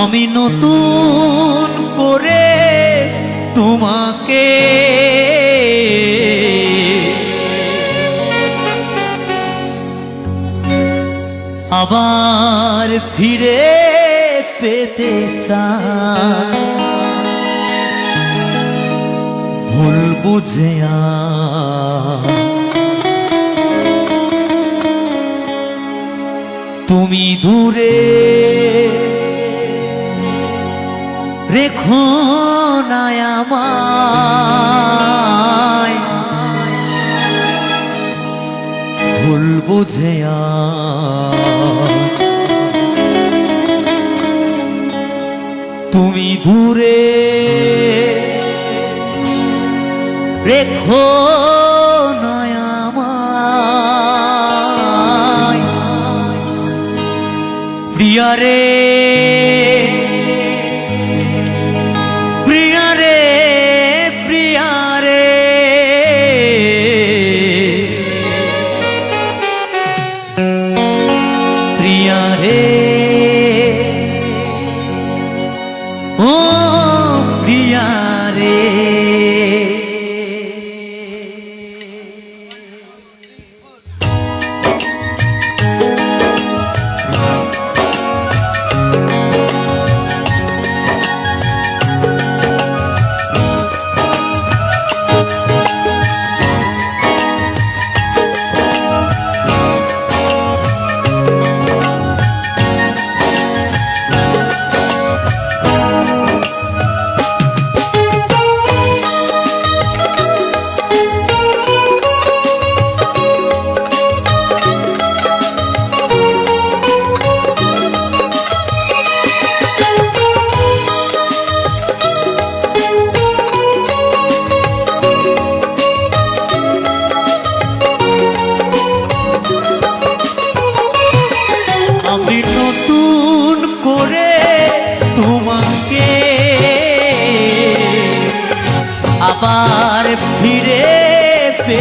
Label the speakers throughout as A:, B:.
A: আমি নতুন করে তোমাকে আবার ফিরে পেতে ভুল বুঝে তুমি দূরে রেখো না আমায়। ভুল বুঝে তুমি দূরে রেখো না আমায়। প্রিয়ারে প্রিয়ারে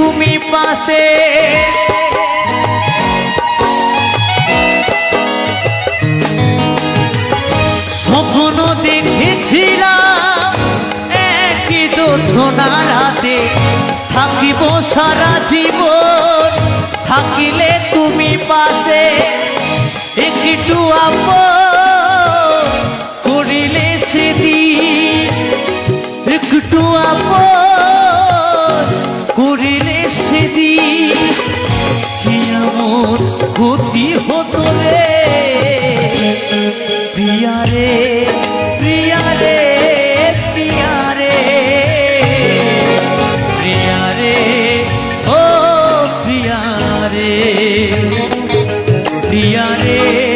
A: তুমি পাশে। স্বপ্ন দেখেছিলাম একই যোজনা রাতে। থাকিব সারা জীবন, থাকিলে তুমি পাশে। একটু আপন করিলে সেদিন, একটু আপন প্রিয়া রে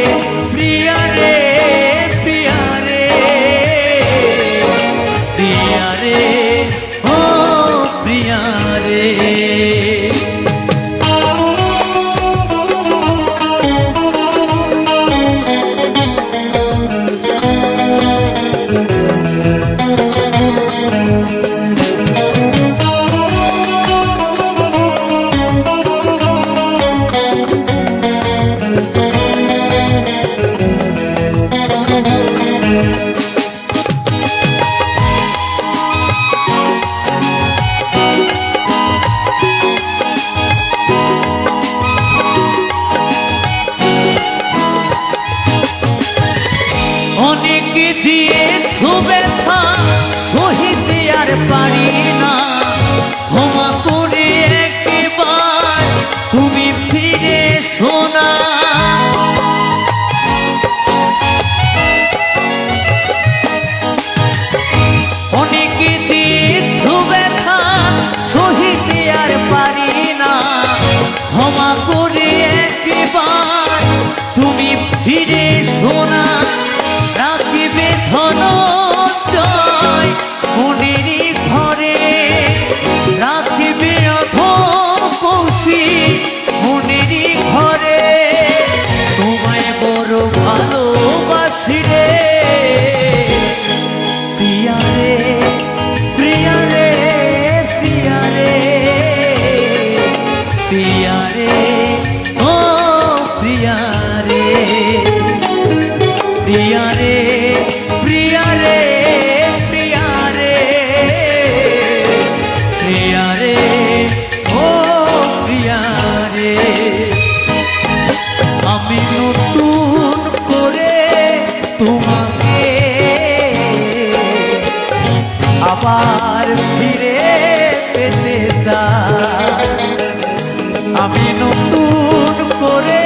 A: চুমকি দিয়ে থুবে আবার ফিরে পেতে চা আমি নতুন করে